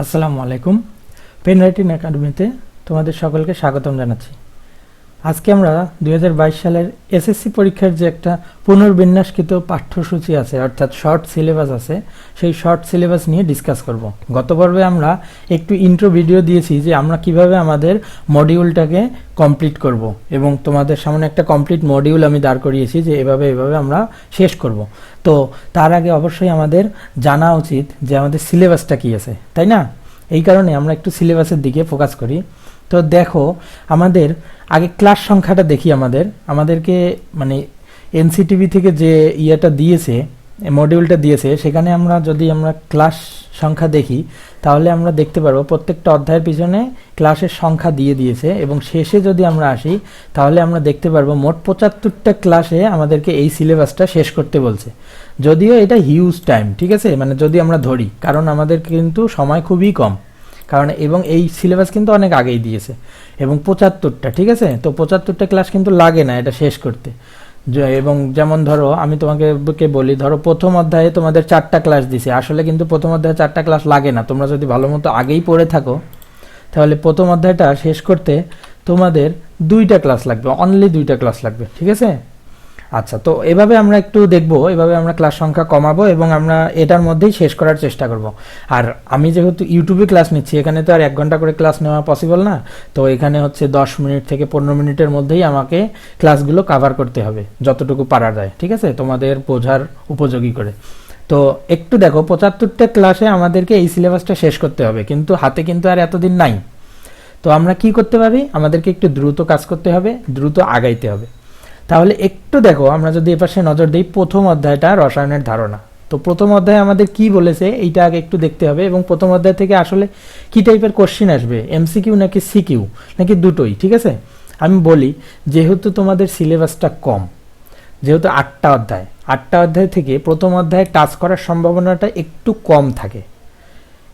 আসসালামু আলাইকুম। Pen writing একাডেমিতে তোমাদের সকলকে স্বাগতম জানাচ্ছি। আজকে আমরা দু হাজার বাইশ সালের এসএসসি পরীক্ষার যে একটা পুনর্বিন্যাসকৃত পাঠ্যসূচি আছে, অর্থাৎ শর্ট সিলেবাস আছে, সেই শর্ট সিলেবাস নিয়ে ডিসকাস করব। গত পর্বে আমরা একটু ইন্ট্রো ভিডিও দিয়েছি যে আমরা কীভাবে আমাদের মডিউলটাকে কমপ্লিট করব এবং তোমাদের সামনে একটা কমপ্লিট মডিউল আমি দাঁড় করিয়েছি যে এভাবে এভাবে আমরা শেষ করব। তো তার আগে অবশ্যই আমাদের জানা উচিত যে আমাদের সিলেবাসটা কি আছে, তাই না? এই কারণে আমরা একটু সিলেবাসের দিকে ফোকাস করি। তো দেখো, আমাদের আগে ক্লাস সংখ্যাটা দেখি আমাদের। আমাদেরকে মানে এনসিটিভি থেকে যে ইয়েটা দিয়েছে মডিউলটা দিয়েছে, সেখানে আমরা যদি আমরা ক্লাস সংখ্যা দেখি, তাহলে আমরা দেখতে পারব প্রত্যেকটা অধ্যায়ের পিছনে ক্লাসের সংখ্যা দিয়ে দিয়েছে এবং শেষে যদি আমরা আসি, তাহলে আমরা দেখতে পারব মোট পঁচাত্তরটা ক্লাসে আমাদেরকে এই সিলেবাসটা শেষ করতে বলছে। যদিও এটা হিউজ টাইম ঠিক আছে? মানে যদি আমরা ধরি, কারণ আমাদের কিন্তু সময় খুবই কম। কারণ এবং এই সিলেবাস কিন্তু অনেক আগেই দিয়েছে। এবং পঁচাত্তরটা, ঠিক আছে? তো পঁচাত্তরটা ক্লাস কিন্তু লাগে না এটা শেষ করতে। এবং যেমন ধরো, আমি তোমাকে কে বলি, ধরো প্রথম অধ্যায়ে তোমাদের চারটা ক্লাস দিছে। আসলে কিন্তু প্রথম অধ্যায়ে চারটা ক্লাস লাগে না। তোমরা যদি ভালো মতো আগেই পড়ে থাকো, তাহলে প্রথম অধ্যায়টা শেষ করতে তোমাদের দুইটা ক্লাস লাগবে অনলি দুইটা ক্লাস লাগবে, ঠিক আছে? আচ্ছা তো এভাবে আমরা একটু দেখব, এভাবে আমরা ক্লাস সংখ্যা কমাবো এবং আমরা এটার মধ্যেই শেষ করার চেষ্টা করব। আর আমি যেহেতু ইউটিউবে ক্লাস নিচ্ছি, এখানে তো আর এক ঘণ্টা করে ক্লাস নেওয়া পসিবল না, তো এখানে হচ্ছে দশ মিনিট থেকে পনেরো মিনিটের মধ্যেই আমাকে ক্লাসগুলো কাভার করতে হবে, যতটুকু পারা যায়, ঠিক আছে? তোমাদের বোঝার উপযোগী করে। তো একটু দেখো, পঁচাত্তরটা ক্লাসে আমাদেরকে এই সিলেবাসটা শেষ করতে হবে, কিন্তু হাতে কিন্তু আর এতদিন নাই। তো আমরা কি করতে পারি? আমাদেরকে একটু দ্রুত কাজ করতে হবে, দ্রুত আগাইতে হবে। তাহলে একটু দেখো, আমরা যদি এপাশে নজর দিই, প্রথম অধ্যায়টা রসায়নের ধারণা। তো প্রথম অধ্যায়ে আমাদের কি বলেছে, এইটা আগে একটু দেখতে হবে, এবং প্রথম অধ্যায় থেকে আসলে কি টাইপের কোশ্চিন আসবে এমসিকিউ নাকি সিকিউ নাকি দুটোই, ঠিক আছে? আমি বলি, যেহেতু তোমাদের সিলেবাসটা কম, যেহেতু আটটা অধ্যায় আটটা অধ্যায় থেকে প্রথম অধ্যায়ে টাচ করার সম্ভাবনাটা একটু কম থাকে।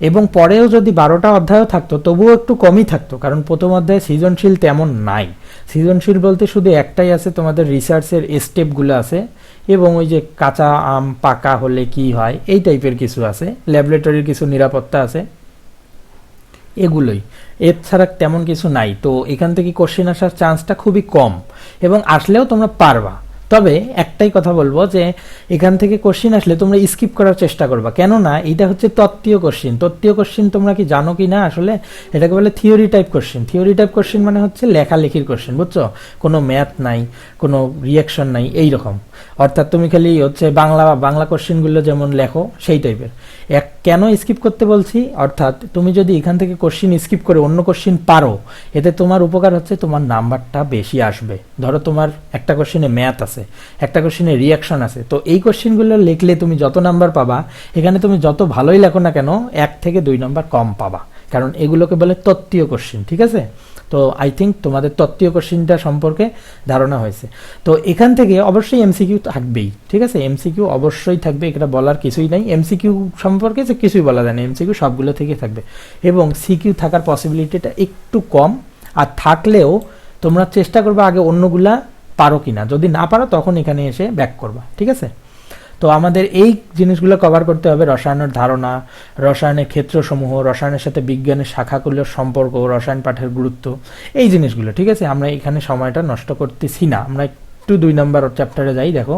এবং পরেও যদি বারোটা অধ্যায়ও থাকতো, তবুও একটু কমই থাকতো, কারণ প্রথম অধ্যায়ে সৃজনশীল তেমন নাই। সৃজনশীল বলতে শুধু একটাই আছে, তোমাদের রিসার্চের স্টেপগুলো আছে, এবং ওই যে কাঁচা আম পাকা হলে কি হয়, এই টাইপের কিছু আছে ল্যাবরেটরির কিছু নিরাপত্তা আছে, এগুলোই। এর ছাড়া তেমন কিছু নাই। তো এখান থেকে কোশ্চেন আসার চান্সটা খুবই কম, এবং আসলেও তোমরা পারবা। তবে একটাই কথা বলব যে এখান থেকে কোশ্চিন আসলে তোমরা স্কিপ করার চেষ্টা করবা। কেননা এটা হচ্ছে তত্ত্বীয় কোশ্চিন তত্ত্বীয় কোশ্চিন তোমরা কি জানো কি না আসলে এটাকে বলে theory type question theory type question মানে হচ্ছে লেখালেখির কোশ্চিন বুঝছ? কোনো ম্যাথ নাই, কোনো রিয়াকশন নাই, এইরকম। অর্থাৎ তুমি খালি হচ্ছে বাংলা বাংলা কোশ্চিনগুলো যেমন লেখো, সেই টাইপের এক কেন স্কিপ করতে বলছি? অর্থাৎ তুমি যদি এখান থেকে কোশ্চিন স্কিপ করে অন্য কোশ্চিন পারো, এতে তোমার উপকার হচ্ছে তোমার নাম্বারটা বেশি আসবে। ধরো তোমার একটা কোশ্চিনে ম্যাথ আছে, একটা কোশ্চিনে রিয়াকশন আছে। তো এই কোশ্চিনগুলো লিখলে তুমি যত নাম্বার পাবা, এখানে তুমি যত ভালোই লেখো না কেন, এক থেকে দুই নাম্বার কম পাবা। কারণ এগুলোকে বলে তত্ত্বীয় কোশ্চিন ঠিক আছে? তো আই থিঙ্ক তোমাদের তত্ত্বীয় কোশ্চিনটা সম্পর্কে ধারণা হয়েছে। তো এখান থেকে অবশ্যই এমসিকিউ থাকবেই, ঠিক আছে? এমসিকিউ অবশ্যই থাকবে, এটা বলার কিছুই নাই। এমসিকিউ সম্পর্কে যে কিছুই বলা যায় না এমসিকিউ সবগুলো থেকে থাকবে। এবং সিকিউ থাকার পসিবিলিটিটা একটু কম, আর থাকলেও তোমরা চেষ্টা করবে আগে অন্যগুলা পারো কিনা। যদি না পারো, তখন এখানে এসে ব্যাক করবা, ঠিক আছে? তো আমাদের এই জিনিসগুলো কভার করতে হবে রসায়নের ধারণা, রসায়নের ক্ষেত্রসমূহ, রসায়নের সাথে বিজ্ঞানের শাখাগুলোর সম্পর্ক, রসায়ন পাঠের গুরুত্ব, এই জিনিসগুলো, ঠিক আছে? আমরা এখানে সময়টা নষ্ট করতেছি না। আমরা একটু দুই নম্বর চ্যাপ্টারে যাই, দেখো।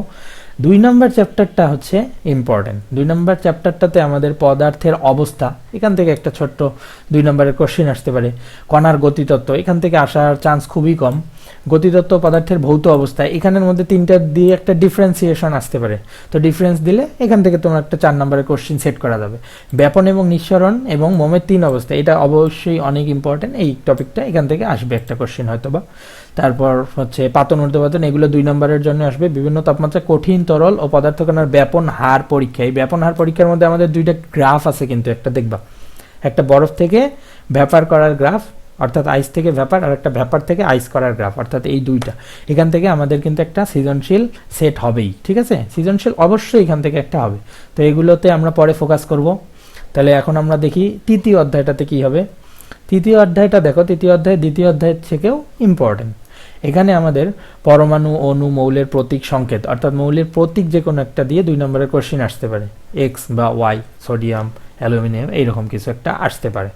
দুই নম্বর চ্যাপ্টারটা হচ্ছে ইম্পর্টেন্ট দুই নম্বর চ্যাপ্টারটাতে আমাদের পদার্থের অবস্থা, এখান থেকে একটা ছোট্ট দুই নম্বরের কোশ্চেন আসতে পারে। কণার গতিতত্ত্ব, এখান থেকে আসার চান্স খুবই কম। গতিতত্ত্ব পদার্থের ভৌত অবস্থা এখানের মধ্যে তিনটা দিয়ে একটা ডিফারেন্সিয়েশন আসতে পারে। তো ডিফারেন্স দিলে এখান থেকে তোমার একটা চার নম্বরের কোশ্চেন সেট করা যাবে। ব্যাপন এবং নিঃসরণ এবং মোমের তিন অবস্থা। এটা অবশ্যই অনেক ইম্পর্টেন্ট এই টপিকটা এখান থেকে আসবে একটা কোশ্চেন হয়তো বা তারপর হচ্ছে পাতন ঊর্ধ্বপাতন, এগুলো দুই নম্বরের জন্য আসবে। বিভিন্ন তাপমাত্রা কঠিন, তরল ও পদার্থ কণার ব্যাপন হার পরীক্ষা। এই ব্যাপন হার পরীক্ষার মধ্যে আমাদের দুইটা গ্রাফ আছে কিন্তু একটা দেখবা। একটা বরফ থেকে ব্যাপার করার গ্রাফ অর্থাৎ আইস থেকে ভ্যাপার আর একটা ভ্যাপার থেকে আইস করার গ্রাফ অর্থাৎ এই দুইটা। এখান থেকে আমাদের কিন্তু একটা সৃজনশীল সেট হবেই, ঠিক আছে? সৃজনশীল অবশ্যই এখান থেকে একটা হবে। তো এগুলোতে আমরা পরে ফোকাস করব। তাহলে এখন আমরা দেখি তৃতীয় অধ্যায়টাতে কি হবে। তৃতীয় অধ্যায়টা দেখো, তৃতীয় অধ্যায় দ্বিতীয় অধ্যায়ের থেকেও ইম্পর্টেন্ট এখানে আমাদের পরমাণু, অণু, মৌলের প্রতীক সংকেত, অর্থাৎ মৌলের প্রতীক যে কোনো একটা দিয়ে দুই নম্বরের কোশ্চিন আসতে পারে। এক্স বা ওয়াই সোডিয়াম অ্যালুমিনিয়াম এইরকম কিছু একটা আসতে পারে।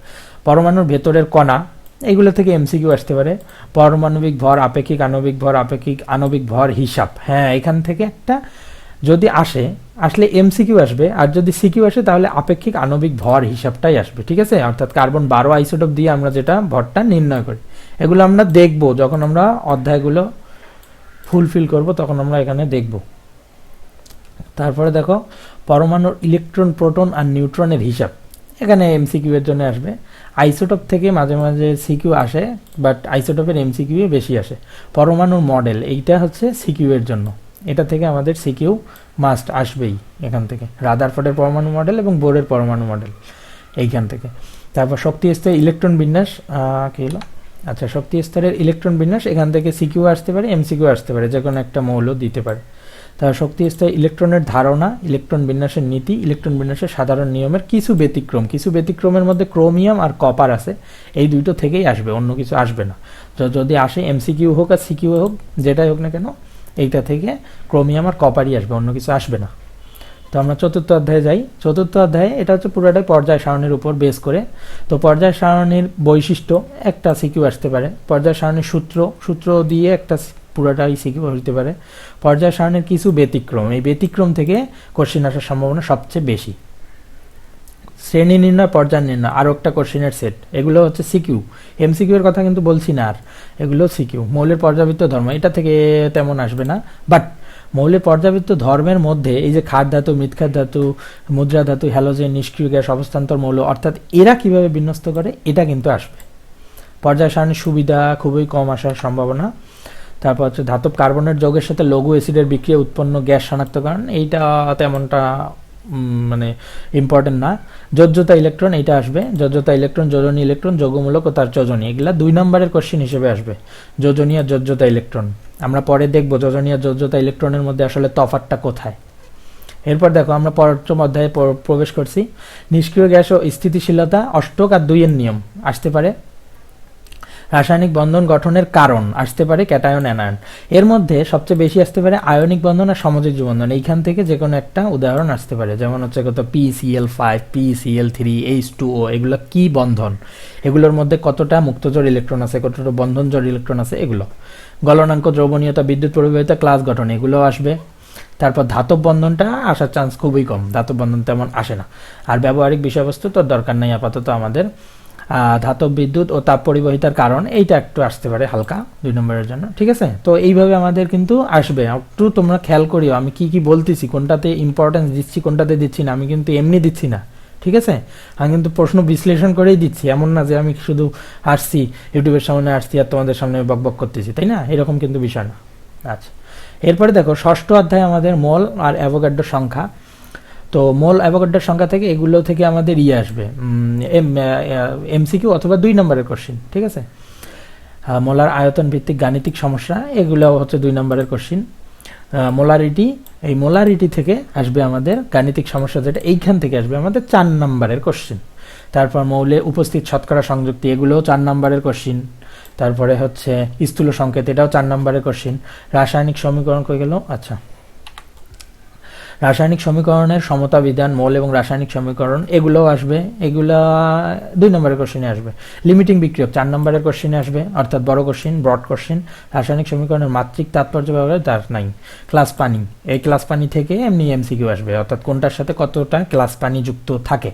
পরমাণুর ভেতরের কণা এইগুলো থেকে এমসিকিউ আসতে পারে। পরমাণবিক ভর, আপেক্ষিক, আণবিক ভর, আপেক্ষিক, আণবিক ভর, হিসাব। হ্যাঁ এখান থেকে একটা যদি আসে, আসলে এমসিকিউ আসবে, আর যদি সিকিউ আসে, তাহলে আপেক্ষিক, আণবিক ভর হিসাবটাই আসবে, ঠিক আছে? অর্থাৎ কার্বন বারো আইসোটোপ দিয়ে আমরা যেটা ভরটা নির্ণয় করি। এগুলো আমরা দেখব, যখন আমরা অধ্যায়গুলো ফুলফিল করব, তখন আমরা এখানে দেখব। তারপরে দেখো, পরমাণুর ইলেকট্রন প্রোটন আর নিউট্রনের হিসাব। এখানে এমসিকিউ এর জন্য আসবে। আইসোটোপ থেকে মাঝে মাঝে সিকিউ আসে বাট আইসোটোপের এমসিকিউ বেশি আসে। পরমাণুর মডেল এইটা হচ্ছে সিকিউ এর জন্য। এটা থেকে আমাদের সিকিউ মাস্ট আসবেই এখান থেকে। রাদারফোর্ডের পরমাণু মডেল এবং বোরের পরমাণু মডেল এইখান থেকে। তারপর শক্তি স্তরের ইলেকট্রন বিন্যাস কি হলো আচ্ছা শক্তি স্তরের ইলেকট্রন বিন্যাস, এখান থেকে সিকিউ আসতে পারে এমসিকিউ আসতে পারে যে কোনো একটা মৌল দিতে পারে। তার শক্তি স্তরে ইলেকট্রনের ধারণা, ইলেকট্রন বিন্যাসের নীতি, ইলেকট্রন বিন্যাসের সাধারণ নিয়মের কিছু ব্যতিক্রম, কিছু ব্যতিক্রমের মধ্যে ক্রোমিয়াম আর কপার আছে, এই দুটো থেকেই আসবে, অন্য কিছু আসবে না। য- যদি আসে এমসিকিউ হোক আর সিকিউ হোক, যেটাই হোক না কেন, এইটা থেকে ক্রোমিয়াম আর কপারই আসবে, অন্য কিছু আসবে না। তো আমরা চতুর্থ অধ্যায়ে যাই। চতুর্থ অধ্যায়ে, এটা হচ্ছে পুরোটাই পর্যায় সারণীর উপর বেস করে। তো পর্যায় সারণীর বৈশিষ্ট্য, একটা সিকিউ আসতে পারে। পর্যায় সারণীর সূত্র সূত্র দিয়ে একটা পুরোটাই সিকিউ হতে পারে? পর্যায় সারণীর কিছু ব্যতিক্রম। এই ব্যতিক্রম থেকে কোশ্চিন আসার সম্ভাবনা সবচেয়ে বেশি। শ্রেণি নির্ণয়, পর্যায় নির্ণয় আরও একটা কোশ্চিনের সেট। এগুলো হচ্ছে সিকিউ। এমসিকিউ এর কথা কিন্তু বলছি না আর। এগুলো সিকিউ। মৌলের পর্যাবৃত্ত ধর্ম। এটা থেকে তেমন আসবে না। বাট মৌলের পর্যাবৃত্ত ধর্মের মধ্যে এই যে খাদ ধাতু মৃৎখাদ ধাতু, মুদ্রা ধাতু, হ্যালোজেন, নিষ্ক্রিয় গ্যাস, অবস্থান্তর মৌল, অর্থাৎ এরা কীভাবে বিন্যস্ত করে, এটা কিন্তু আসবে। পর্যায় সারণীর সুবিধা খুবই কম আসার সম্ভাবনা। তারপর হচ্ছে ধাতব কার্বনের যৌগের সাথে লঘু অ্যাসিডের বিক্রিয়া, উৎপন্ন গ্যাস শনাক্তকরণ এইটা তেমনটা মানে ইম্পর্টেন্ট না। যোজ্যতা ইলেকট্রন এইটা আসবে। যোজ্যতা ইলেকট্রন যোজনী ইলেকট্রন যৌগমূলক ও তার যোজনী। এগুলা দুই নম্বরের কোশ্চেন হিসেবে আসবে। যোজনী আর যোজ্যতা ইলেকট্রন আমরা পরে দেখব যোজনী আর যোজ্যতা ইলেকট্রনের মধ্যে আসলে তফাৎটা কোথায়। এরপর দেখো, আমরা পঞ্চম অধ্যায়ে প্রবেশ করছি। নিষ্ক্রিয় গ্যাস ও স্থিতিশীলতা অষ্টক আর দুইয়ের নিয়ম। আসতে পারে। রাসায়নিক বন্ধন গঠনের কারণ আসতে পারে ক্যাটায়ন অ্যানায়ন। এর মধ্যে সবচেয়ে বেশি আসতে পারে আয়নিক বন্ধন আর সমযোজ্য বন্ধন। এইখান থেকে যে কোনো একটা উদাহরণ আসতে পারে। যেমন হচ্ছে কত P C L five P C L three H two O এগুলো কি বন্ধন? এগুলোর মধ্যে কতটা মুক্তজোড় ইলেকট্রন আছে, কতটা বন্ধনজোড় ইলেকট্রন আছে, এগুলো। গলনাঙ্ক, দ্রবণীয়তা, বিদ্যুৎ প্রবাহিতা ক্লাস গঠন এগুলো আসবে। তারপর ধাতব বন্ধনটা আসার চান্স খুবই কম। ধাতব বন্ধন তেমন আসে না। আর ব্যবহারিক বিষয়বস্তু তো দরকার নাই, আপাতত আমাদের ধাতব বিদ্যুৎ ও তাপ পরিবাহিতার কারণ, এইটা একটু আসতে পারে হালকা দুই নম্বরের জন্য, ঠিক আছে? তো এইভাবে আমাদের কিন্তু আসবে। একটু তোমরা খেয়াল করিও, আমি কি কি বলতেছি, কোনটাতে ইম্পর্টেন্স দিচ্ছি, কোনটাতে দিচ্ছি না, আমি কিন্তু এমনি দিচ্ছি না, ঠিক আছে? আমি কিন্তু প্রশ্ন বিশ্লেষণ করেই দিচ্ছি, এমন না যে আমি শুধু আসছি, ইউটিউবের সামনে আসছি আর তোমাদের সামনে বকবক করতেছি, তাই না? এরকম কিন্তু বিষয় না। আচ্ছা এরপরে দেখো, ষষ্ঠ অধ্যায় আমাদের মল আর অ্যাভোগাড্ডো সংখ্যা। তো মোল অ্যাভোগাড্ডোর সংখ্যা থেকে এগুলো থেকে আমাদের ইয়ে আসবে এমসিকিউ অথবা দুই নম্বরের কোশ্চিন ঠিক আছে? মোলার আয়তন ভিত্তিক গাণিতিক সমস্যা, এগুলো হচ্ছে দুই নম্বরের কোশ্চিন মোলারিটি, এই মোলারিটি থেকে আসবে আমাদের গাণিতিক সমস্যা যেটা এইখান থেকে আসবে আমাদের চার নম্বরের কোশ্চিন তারপর মৌলে উপস্থিত শতকরা সংযুক্তি, এগুলোও চার নম্বরের কোশ্চিন তারপরে হচ্ছে স্থূল সংকেত, এটাও চার নম্বরের কোশ্চিন রাসায়নিক সমীকরণ কই গেল? আচ্ছা। রাসায়নিক সমীকরণের সমতা বিধান, মল এবং রাসায়নিক সমীকরণ, এগুলোও আসবে। এগুলা দুই নম্বরের কোশ্চেনে আসবে। লিমিটিং বিক্রিয়ক, চার নম্বরের কোশ্চিনে আসবে, অর্থাৎ বড় কোশ্চিন ব্রড কোশ্চিন রাসায়নিক সমীকরণের মাত্রিক তাৎপর্য ব্যবহারে তার নাই। ক্লাস পানি, এই ক্লাস পানি থেকে এমনি এমসিকিউ আসবে, অর্থাৎ কোনটার সাথে কতটা ক্লাস পানি যুক্ত থাকে।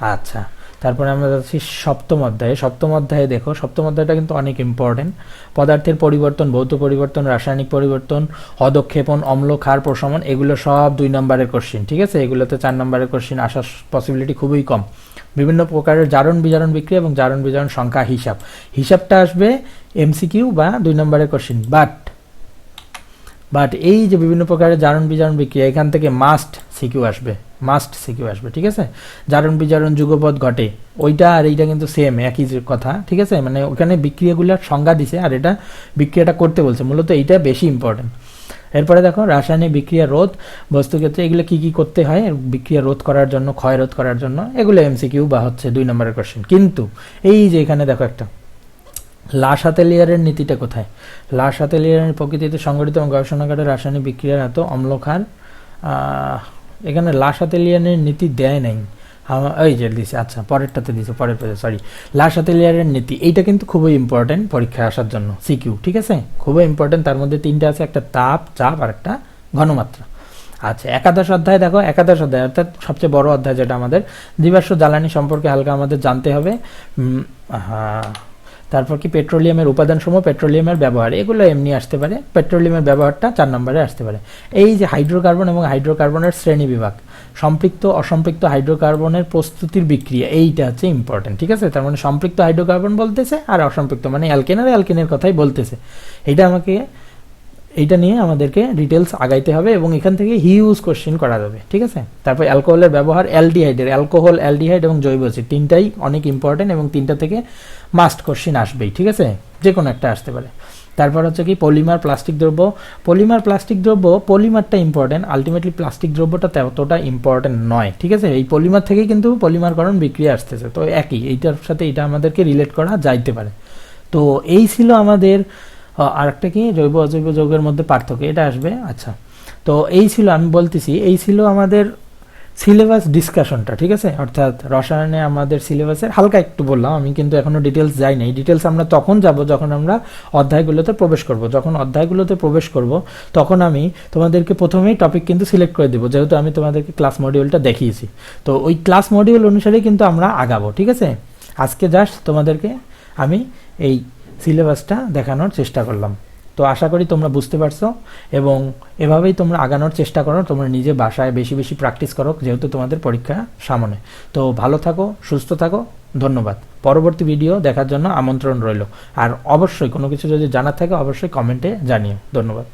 আচ্ছা। তারপরে আমরা যাচ্ছি সপ্তম অধ্যায়ে। সপ্তম অধ্যায়ে দেখো, সপ্তম অধ্যায়টা কিন্তু অনেক ইম্পর্টেন্ট পদার্থের পরিবর্তন, ভৌত পরিবর্তন, রাসায়নিক পরিবর্তন অদক্ষেপণ অম্ল, ক্ষার প্রশমন, এগুলো সব দুই নম্বরের কোশ্চিন ঠিক আছে? এগুলোতে চার নম্বরের কোশ্চিন আসার পসিবিলিটি খুবই কম। বিভিন্ন প্রকারের জারণ বিজারণ বিক্রিয়া এবং জারণ বিজারণ সংখ্যা হিসাব। হিসাবটা আসবে এমসিকিউ বা দুই নম্বরের কোশ্চিন বাট বাট এই যে বিভিন্ন প্রকারের জারণ বিজারণ বিক্রিয়া, এখান থেকে মাস্ট সিকিউ আসবে মাস্ট সিকিউ আসবে ঠিক আছে? জারণ বিজারণ যুগপথ ঘটে ওইটা আর এইটা কিন্তু সেম একই কথা ঠিক আছে? মানে ওখানে বিক্রিয়াগুলোর সংজ্ঞা দিছে আর এটা বিক্রিয়াটা করতে বলছে মূলত এইটা বেশি ইম্পর্টেন্ট এরপরে দেখো রাসায়নিক বিক্রিয়া রোধ বস্তু ক্ষেত্রে এগুলো কি কি করতে হয়? বিক্রিয়া রোধ করার জন্য ক্ষয় রোধ করার জন্য এগুলো এমসিকিউ বা হচ্ছে দুই নম্বরের কোশ্চেন কিন্তু এই যে এখানে দেখো একটা লাশ হাতেলিয়ারের নীতিটা কোথায়? লাশ হাতেলিয়ারের প্রকৃতিতে সংগঠিত এবং গবেষণাগারে রাসায়নিক বিক্রিয়ার এত অম্লক্ষার আহ, এখানে লাশ হাতেলিয়ানের নীতি দেয় নাই। ওই যে দিছে আচ্ছা পরেরটাতে দিছে, পরের পেজে সরি লাশ আতেলিয়ারের নীতি, এইটা কিন্তু খুবই ইম্পর্টেন্ট পরীক্ষায় আসার জন্য সিকিউ ঠিক আছে? খুবই ইম্পর্টেন্ট তার মধ্যে তিনটা আছে, একটা তাপ, চাপ, আর একটা ঘনমাত্রা। আচ্ছা একাদশ অধ্যায়, দেখো, একাদশ অধ্যায়, অর্থাৎ সবচেয়ে বড় অধ্যায় যেটা আমাদের, জীবাশ্ম জ্বালানি সম্পর্কে হালকা আমাদের জানতে হবে। হ্যাঁ তারপর কি পেট্রোলিয়ামের উপাদানসমূহ, পেট্রোলিয়ামের ব্যবহার, এগুলো এমনি আসতে পারে। পেট্রোলিয়ামের ব্যবহারটা চার নম্বরে আসতে পারে। এই যে হাইড্রোকার্বন এবং হাইড্রোকার্বনের শ্রেণি বিভাগ, সম্পৃক্ত, অসম্পৃক্ত হাইড্রোকার্বনের প্রস্তুতির বিক্রিয়া, এইটা হচ্ছে ইম্পর্টেন্ট ঠিক আছে? তার মানে সম্পৃক্ত হাইড্রোকার্বন বলতেছে আর অসম্পৃক্ত মানে অ্যালকেন আর অ্যালকেনের কথাই বলতেছে। এটা আমাকে, এইটা নিয়ে আমাদেরকে ডিটেলস আগাইতে হবে এবং এখান থেকে হিউজ কোশ্চেন করা যাবে, ঠিক আছে? তারপর অ্যালকোহলের ব্যবহার, অ্যালডিহাইডের, অ্যালকোহল, অ্যালডিহাইড এবং জৈব তিনটাই অনেক ইম্পর্টেন্ট এবং তিনটা থেকে মাস্ট কোশ্চেন আসবেই, ঠিক আছে? যে কোনো একটা আসতে পারে। তারপর হচ্ছে কি পলিমার প্লাস্টিক দ্রব্য। পলিমার প্লাস্টিক দ্রব্য পলিমারটা ইম্পর্টেন্ট আলটিমেটলি প্লাস্টিক দ্রব্যটা ততটা ইম্পর্টেন্ট নয়, ঠিক আছে? এই পলিমার থেকেই কিন্তু পলিমারকরণ বিক্রিয়া আসতেছে। তো একই, এইটার সাথে এটা আমাদেরকে রিলেট করা যাইতে পারে। তো এই ছিল আমাদের আরেকটা কি? জৈব অজৈব যৌগের মধ্যে পার্থক্য। এটা আসবে আচ্ছা। তো এই ছিল, আমি বলতেছি, এই ছিল আমাদের সিলেবাস ডিসকাশনটা ঠিক আছে? অর্থাৎ রসায়নে আমাদের সিলেবাসের, হালকা একটু বললাম, আমি কিন্তু এখনও ডিটেলস যাই নাই। ডিটেলস আমরা তখন যাব যখন আমরা অধ্যায়গুলোতে প্রবেশ করব। যখন অধ্যায়গুলোতে প্রবেশ করব, তখন আমি তোমাদেরকে প্রথমেই টপিক কিন্তু সিলেক্ট করে দেবো, যেহেতু আমি তোমাদেরকে ক্লাস মডিউলটা দেখিয়েছি। তো ওই ক্লাস মডিউল অনুসারে কিন্তু আমরা আগাবো, ঠিক আছে? আজকে জাস্ট তোমাদেরকে আমি এই সিলেবাসটা দেখানোর চেষ্টা করলাম। তো আশা করি তোমরা বুঝতে পারছ এবং এভাবেই তোমরা আগানোর চেষ্টা করো, তোমরা নিজে বাসায় বেশি বেশি প্র্যাকটিস করো, যেহেতু তোমাদের পরীক্ষা সামনে। তো ভালো থাকো, সুস্থ থাকো, ধন্যবাদ। পরবর্তী ভিডিও দেখার জন্য আমন্ত্রণ রইল। আর অবশ্যই কোনো কিছু যদি জানার থাকে, অবশ্যই কমেন্টে জানিও। ধন্যবাদ।